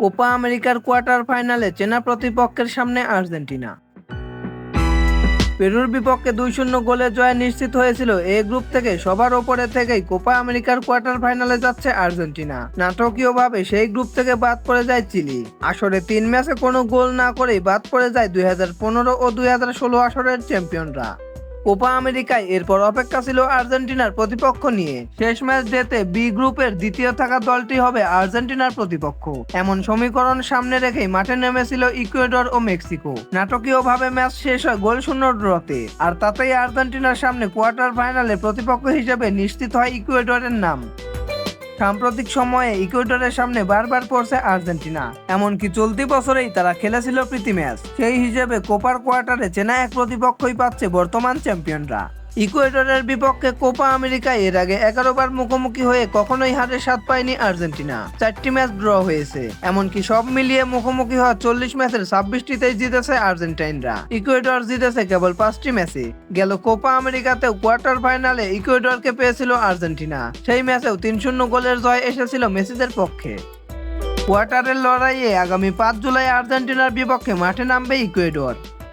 Copa আমেরিকার quarter ফাইনালে চেনা প্রতিপক্ষের সামনে আর্জেন্টিনা। পেরুর বিপক্ষে দুই শূন্য গোলে জয় নিশ্চিত হয়েছিল। এই গ্রুপ থেকে সবার ওপরে থেকেই কোপা আমেরিকার কোয়ার্টার ফাইনালে যাচ্ছে আর্জেন্টিনা। নাটকীয়ভাবে সেই গ্রুপ থেকে বাদ পড়ে যায় চিলি। আসরে তিন ম্যাচে কোনো গোল না করেই বাদ পড়ে যায় দুই হাজার পনেরো ও দুই হাজার ষোলো আসরের চ্যাম্পিয়নরা। কোপা আমেরিকায় এরপর অপেক্ষা ছিল আর্জেন্টিনার প্রতিপক্ষ নিয়ে। শেষ ম্যাচ ডেতে বি গ্রুপের দ্বিতীয় থাকা দলটি হবে আর্জেন্টিনার প্রতিপক্ষ। এমন সমীকরণ সামনে রেখেই মাঠে নেমেছিল ইকুয়েডর ও মেক্সিকো। নাটকীয়ভাবে ম্যাচ শেষ হয় গোল শূন্য ড্রতে, আর তাতেই আর্জেন্টিনার সামনে কোয়ার্টার ফাইনালে প্রতিপক্ষ হিসেবে নিশ্চিত হয় ইকুয়েডরের নাম। সাম্প্রতিক সময়ে ইকুয়েডরের সামনে বারবার পড়ছে আর্জেন্টিনা। এমনকি চলতি বছরেই তারা খেলেছিল প্রীতি ম্যাচ। সেই হিসেবে কোপার কোয়ার্টারে চেনা এক প্রতিপক্ষই পাচ্ছে বর্তমান চ্যাম্পিয়নরা। ইকুয়েডরের বিপক্ষে কোপা আমেরিকায় এর আগে এগারো বার মুখোমুখি হয়ে কখনোই হারের স্বাদ পায়নি আর্জেন্টিনা। চারটি ম্যাচ ড্র হয়েছে। এমনকি সব মিলিয়ে মুখোমুখি হওয়া চল্লিশ ম্যাচের ছাব্বিশটিতেই জিতেছে আর্জেন্টাইনরা। ইকুয়েডর জিতেছে কেবল পাঁচটি ম্যাচে। গেল কোপা আমেরিকাতেও কোয়ার্টার ফাইনালে ইকুয়েডরকে পেয়েছিল আর্জেন্টিনা। সেই ম্যাচেও তিন শূন্য গোলের জয় এসেছিল মেসিদের পক্ষে। কোয়ার্টারের লড়াইয়ে আগামী পাঁচ জুলাই আর্জেন্টিনার বিপক্ষে মাঠে নামবে ইকুয়েডর।